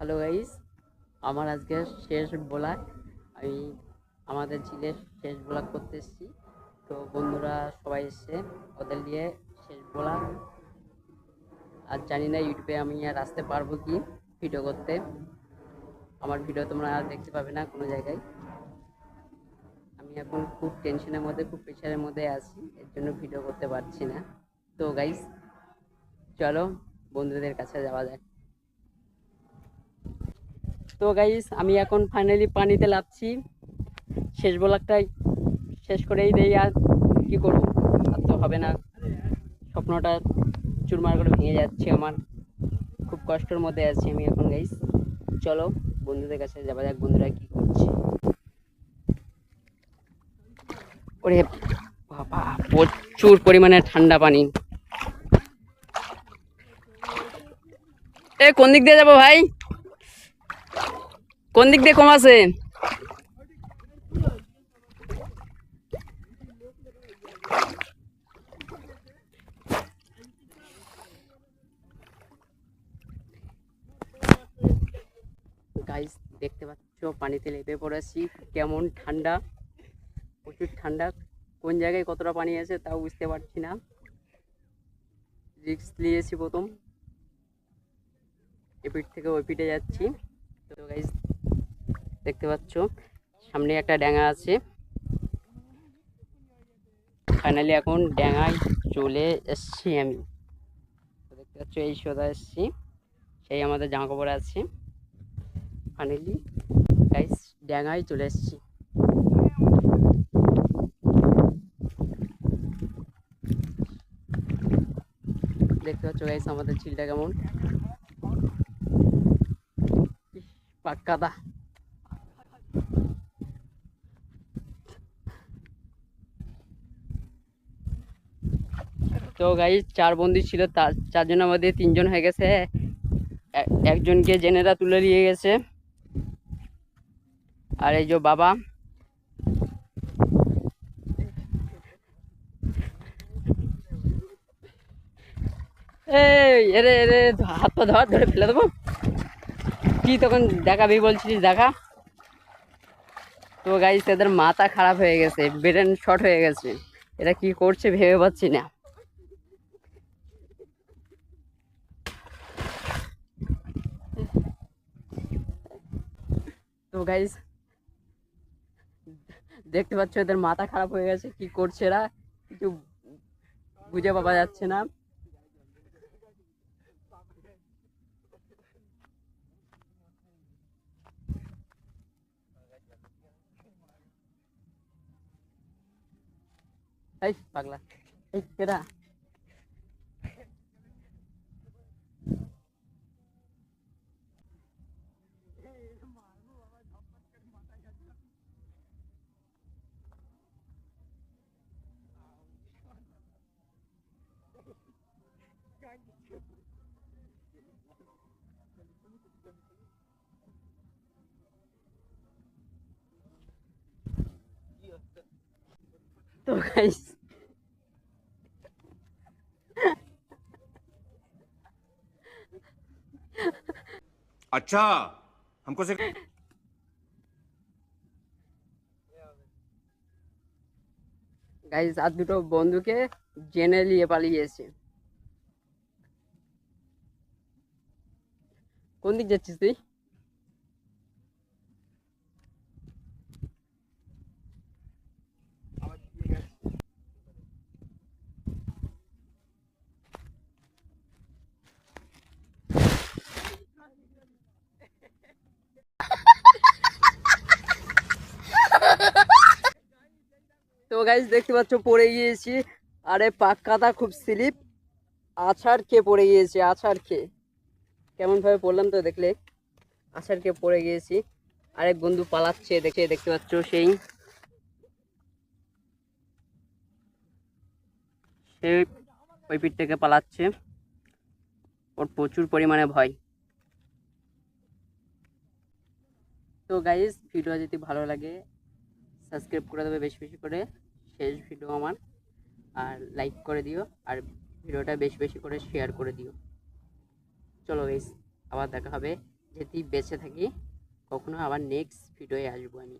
Hello guys আমার আজকে শেষ ব্লগ। আমি আমাদের ঝিলের শেষ ব্লগ করতে এসেছি। তো বন্ধুরা সবাই এসছে ওদের নিয়ে শেষ ব্লগ। আর জানি না, ইউটিউবে আমি আর আসতে পারব কি ভিডিও করতে। আমার ভিডিও তোমরা আর দেখতে পাবে না কোনো জায়গায়। আমি এখন খুব টেনশনের মধ্যে, খুব প্রেশারের মধ্যে আছি। এর জন্য ভিডিও করতে পারছি না। তো গাইস চলো বন্ধুদের কাছে যাওয়া যাক। তো গাইস আমি এখন ফাইনালি পানিতে লাফছি শেষ ব্লকটাই শেষ করেই দেই আর কি করব? আর তো হবে না। স্বপ্নটা চুরমার করে ভেঙে যাচ্ছে আমার। খুব কষ্টের মধ্যে আছি আমি এখন গাইস চলো, বন্ধুদের কাছে যাওয়া যাক বন্ধুরা কি করছে। ওরে বাবা, প্রচুর পরিমাণে ঠান্ডা পানি। এ, কোন দিক দিয়ে যাব ভাই? কোন দিক দিয়ে কম আছে? গাইস দেখতে পাচ্ছ, পানিতে লেপে পড়েছি। কেমন ঠান্ডা? প্রচুর ঠান্ডা। কোন জায়গায় কতটা পানি আছে তাও বুঝতে পারছি না। রিক্স নিয়েছি প্রথম। এপিট থেকে ওই পিঠে যাচ্ছি। তো দেখতে পাচ্ছ। সামনে একটা ড্যাঙা আছে। ফাইনালি এখন ড্যাঙায় চলে এসছি আমি। দেখতে পাচ্ছ, এই সোদা এসছি। সেই আমাদের জামা কাপড় আছে। ফাইনালি গাইজ ড্যাঙায় চলে এসছি। দেখতে পাচ্ছ গাইস আমাদের ঝিলটা কেমন? পাক্কাদা তো গাইস চার বন্ধু ছিল, তার চারজনের মধ্যে তিনজন হয়ে গেছে। একজনকে জেনেরা তুলে নিয়ে গেছে। আর এই যে বাবা। এই, এরে এরে, হাত পা ধর, ধরে ফেলে দেবো। কি তখন দেখাবি বলছিলিস, দেখা। তো গাইস এদের মাথা খারাপ হয়ে গেছে ব্রেন শর্ট হয়ে গেছে। এরা কি করছে ভেবে পাচ্ছি না। তো গাইস দেখতে পাচ্ছ এদের মাথা খারাপ হয়ে গেছে, কি করছে এরা? কিছু বুঝে পাওয়া যাচ্ছে না। এই পাগলা, এই কেডা তো গাইস अच्छा हमको सिर्फ গাইস আর দুটো বন্ধুকে জেনে নিয়ে পালিয়েছে কোন দিক যাচ্ছিস তুই তো গাইস দেখতে পাচ্ছ, পড়ে গিয়েছি। আরে পাক্কাটা খুব স্লিপ। আছাড় খেয়ে পড়ে গিয়েছি, আছাড় খেয়ে। কেমন ভাবে পড়লাম তো দেখলে? আছাড় খেয়ে পড়ে গিয়েছি। আরেক বন্ধু পালাচ্ছে, দেখে, দেখতে পাচ্ছ সেই। সে ওই পিঠ থেকে পালাচ্ছে। ওর প্রচুর পরিমাণে ভয়। তো গাইস ভিডিও যদি ভালো লাগে সাবস্ক্রাইব করে দেবে বেশি বেশি করে। শেষ ভিডিও আমার। আর লাইক করে দিও, আর ভিডিওটা বেশি বেশি করে শেয়ার করে দিও। চলো বেশ আবার দেখা হবে। যদি বেঁচে থাকি, কখনো আবার নেক্সট ভিডিওয়ে আসব আমি।